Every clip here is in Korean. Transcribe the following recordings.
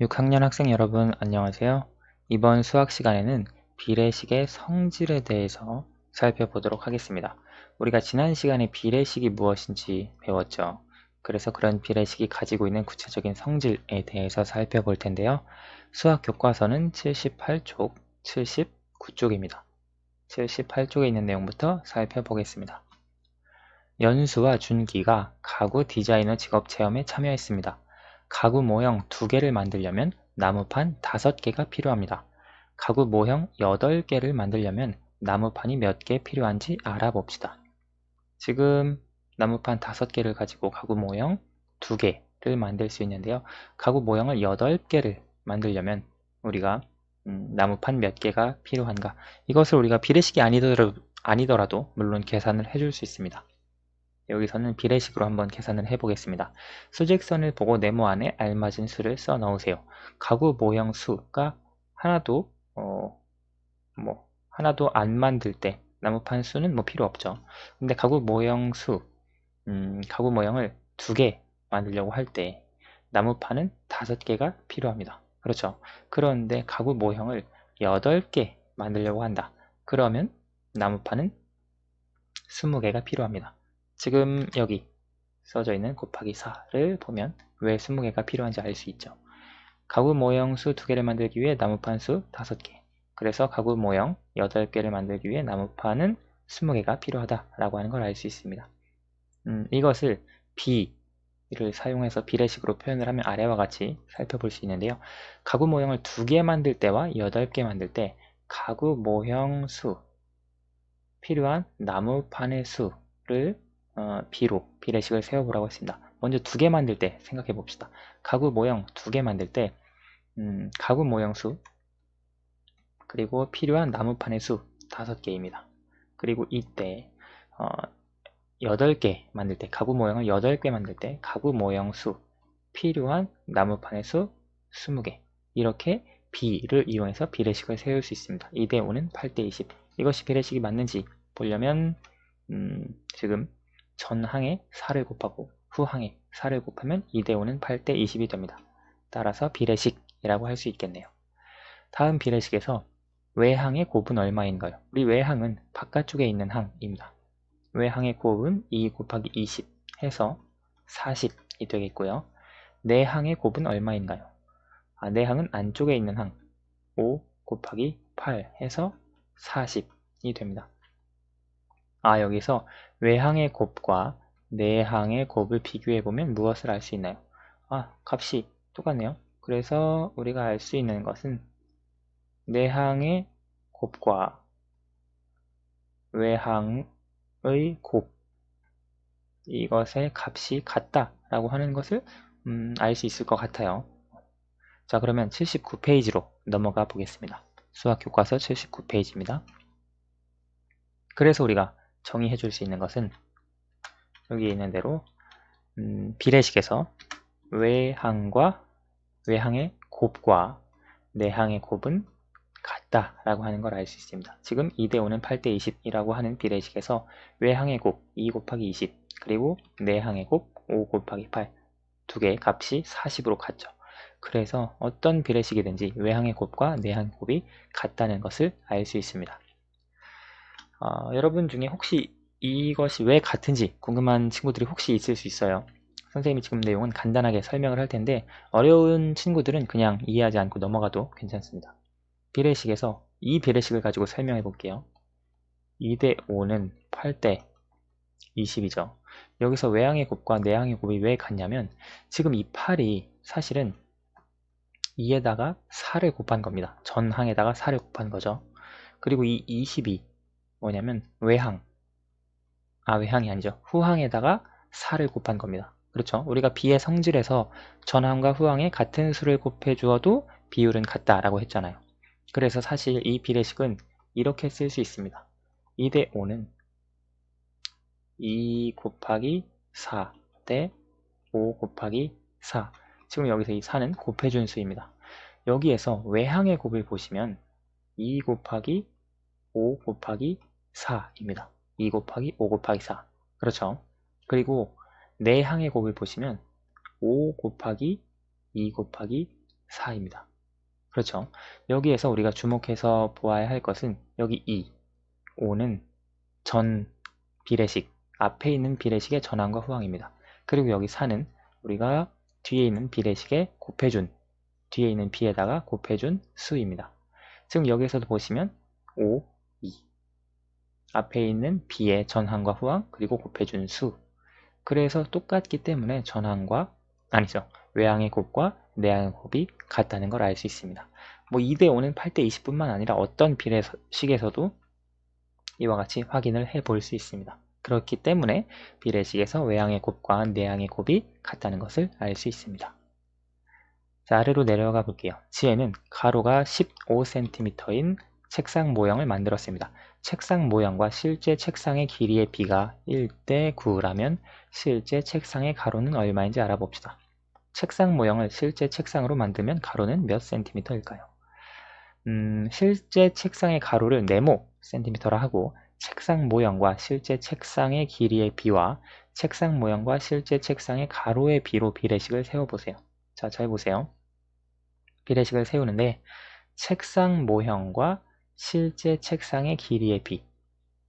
6학년 학생 여러분 안녕하세요. 이번 수학 시간에는 비례식의 성질에 대해서 살펴보도록 하겠습니다. 우리가 지난 시간에 비례식이 무엇인지 배웠죠. 그래서 그런 비례식이 가지고 있는 구체적인 성질에 대해서 살펴볼 텐데요. 수학 교과서는 78쪽, 79쪽입니다. 78쪽에 있는 내용부터 살펴보겠습니다. 연수와 준기가 가구 디자이너 직업 체험에 참여했습니다. 가구 모형 두 개를 만들려면 나무판 다섯 개가 필요합니다. 가구 모형 여덟 개를 만들려면 나무판이 몇 개 필요한지 알아봅시다. 지금 나무판 다섯 개를 가지고 가구 모형 두 개를 만들 수 있는데요. 가구 모형을 여덟 개를 만들려면 우리가 음, 나무판 몇 개가 필요한가 이것을 우리가 비례식이 아니더라도, 아니더라도 물론 계산을 해줄 수 있습니다. 여기서는 비례식으로 한번 계산을 해보겠습니다. 수직선을 보고 네모 안에 알맞은 수를 써 넣으세요. 가구 모형 수가 하나도 어, 뭐 하나도 안 만들 때 나무판 수는 뭐 필요 없죠. 근데 가구 모형 수 음, 가구 모형을 두 개 만들려고 할 때 나무판은 다섯 개가 필요합니다. 그렇죠. 그런데 가구 모형을 여덟 개 만들려고 한다. 그러면 나무판은 스무 개가 필요합니다. 지금 여기 써져 있는 곱하기 4를 보면 왜 20개가 필요한지 알 수 있죠. 가구 모형 수 2개를 만들기 위해 나무판 수 5개 그래서 가구 모형 8개를 만들기 위해 나무판은 20개가 필요하다라고 하는 걸 알 수 있습니다. 음, 이것을 B를 사용해서 비례식으로 표현을 하면 아래와 같이 살펴볼 수 있는데요. 가구 모형을 2개 만들 때와 8개 만들 때 가구 모형 수 필요한 나무판의 수를 어, B로 비례식을 세워보라고 했습니다. 먼저 두 개 만들 때 생각해 봅시다. 가구 모형 두 개 만들 때 음, 가구 모형 수 그리고 필요한 나무판의 수 다섯 개입니다. 그리고 이때 어, 8개 만들 때 가구 모형을 8개 만들 때 가구 모형 수 필요한 나무판의 수 20개 이렇게 B를 이용해서 비례식을 세울 수 있습니다. 2대5는 8대20 이것이 비례식이 맞는지 보려면 음, 지금 전항에 4를 곱하고 후항에 4를 곱하면 2대5는 8대 20이 됩니다. 따라서 비례식이라고 할 수 있겠네요. 다음 비례식에서 외항의 곱은 얼마인가요? 우리 외항은 바깥쪽에 있는 항입니다. 외항의 곱은 2 곱하기 20 해서 40이 되겠고요. 내항의 곱은 얼마인가요? 아, 내항은 안쪽에 있는 항 5 곱하기 8 해서 40이 됩니다. 아 여기서 외항의 곱과 내항의 곱을 비교해 보면 무엇을 알 수 있나요? 아 값이 똑같네요. 그래서 우리가 알 수 있는 것은 내항의 곱과 외항의 곱 이것의 값이 같다 라고 하는 것을 음, 알 수 있을 것 같아요. 자 그러면 79페이지로 넘어가 보겠습니다. 수학 교과서 79페이지입니다. 그래서 우리가 정의해 줄 수 있는 것은 여기 있는 대로 음, 비례식에서 외항과 외항의 곱과 내항의 곱은 같다 라고 하는 걸 알 수 있습니다. 지금 2대5는 8대 20이라고 하는 비례식에서 외항의 곱 2 곱하기 20 그리고 내항의 곱 5 곱하기 8 두 개의 값이 40으로 같죠. 그래서 어떤 비례식이든지 외항의 곱과 내항의 곱이 같다는 것을 알 수 있습니다. 어, 여러분 중에 혹시 이것이 왜 같은지 궁금한 친구들이 혹시 있을 수 있어요. 선생님이 지금 내용은 간단하게 설명을 할 텐데 어려운 친구들은 그냥 이해하지 않고 넘어가도 괜찮습니다. 비례식에서 이 비례식을 가지고 설명해 볼게요. 2대 5는 8대 20이죠. 여기서 외항의 곱과 내항의 곱이 왜 같냐면 지금 이 8이 사실은 2에다가 4를 곱한 겁니다. 전항에다가 4를 곱한 거죠. 그리고 이 20이 뭐냐면 외항. 아 외항이 아니죠. 후항에다가 4를 곱한 겁니다. 그렇죠? 우리가 비의 성질에서 전항과 후항에 같은 수를 곱해 주어도 비율은 같다 라고 했잖아요. 그래서 사실 이 비례식은 이렇게 쓸 수 있습니다. 2대 5는 2 곱하기 4 대 5 곱하기 4 지금 여기서 이 4는 곱해준 수입니다. 여기에서 외항의 곱을 보시면 2 곱하기 5 곱하기 4입니다. 2 곱하기 5 곱하기 4 그렇죠. 그리고 내항의 곱을 보시면 5 곱하기 2 곱하기 4입니다. 그렇죠. 여기에서 우리가 주목해서 보아야 할 것은 여기 2, 5는 전 비례식, 앞에 있는 비례식의 전항과 후항입니다. 그리고 여기 4는 우리가 뒤에 있는 비례식에 곱해준, 뒤에 있는 b에다가 곱해준 수입니다. 즉 여기에서도 보시면 5, 2 앞에 있는 b의 전항과 후항 그리고 곱해준 수 그래서 똑같기 때문에 전항과 아니죠 외항의 곱과 내항의 곱이 같다는 걸 알 수 있습니다. 뭐 2대5는 8대 20뿐만 아니라 어떤 비례식에서도 이와 같이 확인을 해 볼 수 있습니다. 그렇기 때문에 비례식에서 외항의 곱과 내항의 곱이 같다는 것을 알 수 있습니다. 자, 아래로 내려가 볼게요. 지혜는 가로가 15cm인 책상 모형을 만들었습니다. 책상 모형과 실제 책상의 길이의 비가 1대 9라면 실제 책상의 가로는 얼마인지 알아봅시다. 책상 모형을 실제 책상으로 만들면 가로는 몇 센티미터일까요? 음, 실제 책상의 가로를 네모 센티미터라 하고 책상 모형과 실제 책상의 길이의 비와 책상 모형과 실제 책상의 가로의 비로 비례식을 세워보세요. 자, 잘 보세요. 비례식을 세우는데 책상 모형과 실제 책상의 길이의 비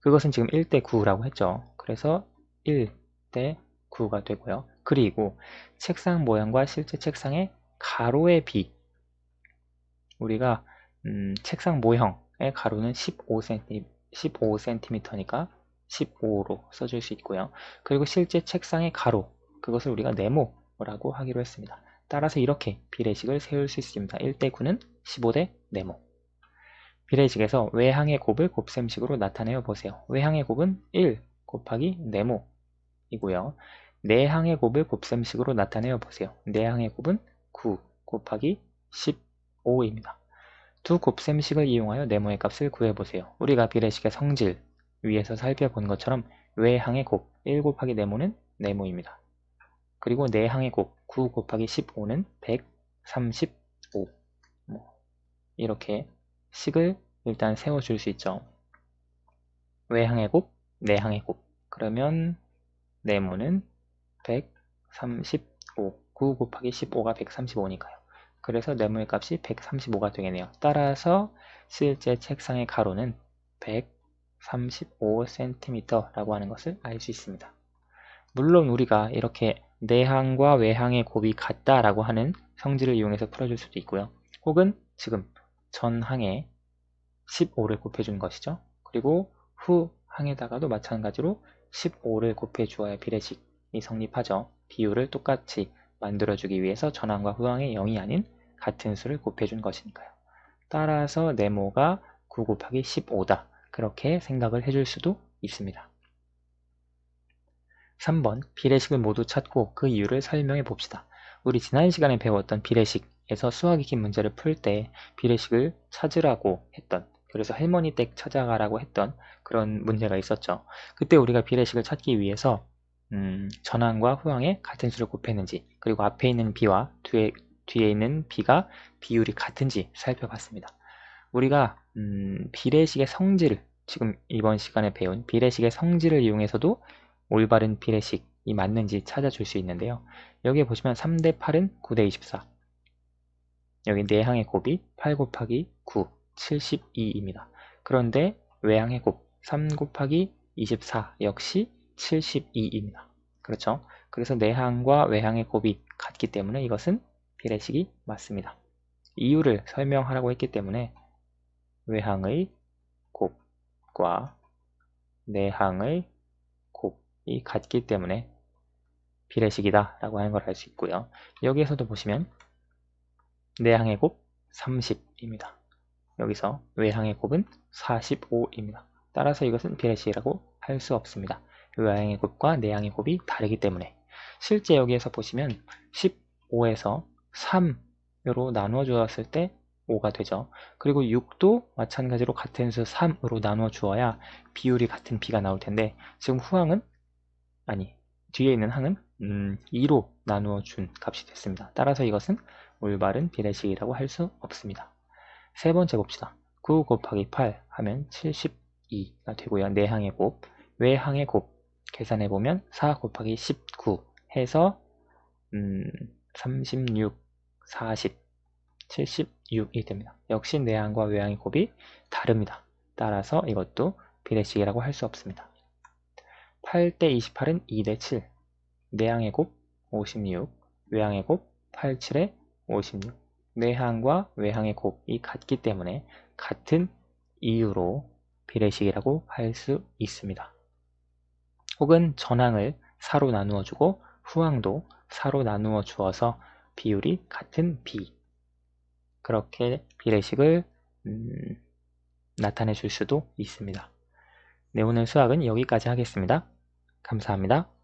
그것은 지금 1대 9라고 했죠. 그래서 1대 9가 되고요. 그리고 책상 모양과 실제 책상의 가로의 비 우리가 음, 책상 모형의 가로는 15cm, 15cm니까 15로 써줄 수 있고요. 그리고 실제 책상의 가로 그것을 우리가 네모라고 하기로 했습니다. 따라서 이렇게 비례식을 세울 수 있습니다. 1대 9는 15대 네모 비례식에서 외항의 곱을 곱셈식으로 나타내어 보세요. 외항의 곱은 1 곱하기 네모이고요. 내항의 곱을 곱셈식으로 나타내어 보세요. 내항의 곱은 9 곱하기 15입니다. 두 곱셈식을 이용하여 네모의 값을 구해보세요. 우리가 비례식의 성질 위에서 살펴본 것처럼 외항의 곱 1 곱하기 네모는 네모입니다. 그리고 내항의 곱 9 곱하기 15는 135 뭐 이렇게 식을 일단 세워줄 수 있죠. 외항의 곱, 내항의 곱 그러면 네모는 135 9 곱하기 15가 135니까요. 그래서 네모의 값이 135가 되겠네요. 따라서 실제 책상의 가로는 135cm라고 하는 것을 알 수 있습니다. 물론 우리가 이렇게 내항과 외항의 곱이 같다라고 하는 성질을 이용해서 풀어줄 수도 있고요. 혹은 지금 전항에 15를 곱해준 것이죠. 그리고 후항에다가도 마찬가지로 15를 곱해 주어야 비례식이 성립하죠. 비율을 똑같이 만들어주기 위해서 전항과 후항의 0이 아닌 같은 수를 곱해준 것이니까요. 따라서 네모가 9 곱하기 15다. 그렇게 생각을 해줄 수도 있습니다. 3번 비례식을 모두 찾고 그 이유를 설명해 봅시다. 우리 지난 시간에 배웠던 비례식에서 수학 익힌 문제를 풀 때 비례식을 찾으라고 했던 그래서 할머니 댁 찾아가라고 했던 그런 문제가 있었죠. 그때 우리가 비례식을 찾기 위해서 음, 전항과 후항의 같은 수를 곱했는지 그리고 앞에 있는 b와 뒤에, 뒤에 있는 b가 비율이 같은지 살펴봤습니다. 우리가 음, 비례식의 성질을 지금 이번 시간에 배운 비례식의 성질을 이용해서도 올바른 비례식 이 맞는지 찾아줄 수 있는데요. 여기에 보시면 3대 8은 9대 24 여기 내항의 곱이 8 곱하기 9 72입니다. 그런데 외항의 곱 3 곱하기 24 역시 72입니다. 그렇죠? 그래서 내항과 외항의 곱이 같기 때문에 이것은 비례식이 맞습니다. 이유를 설명하라고 했기 때문에 외항의 곱과 내항의 곱이 같기 때문에 비례식이다 라고 하는 걸 알 수 있고요. 여기에서도 보시면 내항의 곱 30입니다. 여기서 외항의 곱은 45입니다. 따라서 이것은 비례식이라고 할 수 없습니다. 외항의 곱과 내항의 곱이 다르기 때문에 실제 여기에서 보시면 15에서 3으로 나누어 주었을 때 5가 되죠. 그리고 6도 마찬가지로 같은 수 3으로 나누어 주어야 비율이 같은 b가 나올 텐데 지금 후항은 아니 뒤에 있는 항은 음, 2로 나누어 준 값이 됐습니다. 따라서 이것은 올바른 비례식이라고 할 수 없습니다. 세 번째 봅시다. 9 곱하기 8 하면 72가 되고요. 내항의 곱, 외항의 곱 계산해보면 4 곱하기 19 해서 음, 36, 40 76이 됩니다. 역시 내항과 외항의 곱이 다릅니다. 따라서 이것도 비례식이라고 할 수 없습니다. 8대 28은 2대 7. 내항의 곱 56, 외항의 곱 87에 56. 내항과 외항의 곱이 같기 때문에 같은 이유로 비례식이라고 할 수 있습니다. 혹은 전항을 4로 나누어 주고 후항도 4로 나누어 주어서 비율이 같은 비. 그렇게 비례식을 음, 나타내 줄 수도 있습니다. 네, 오늘 수학은 여기까지 하겠습니다. 감사합니다.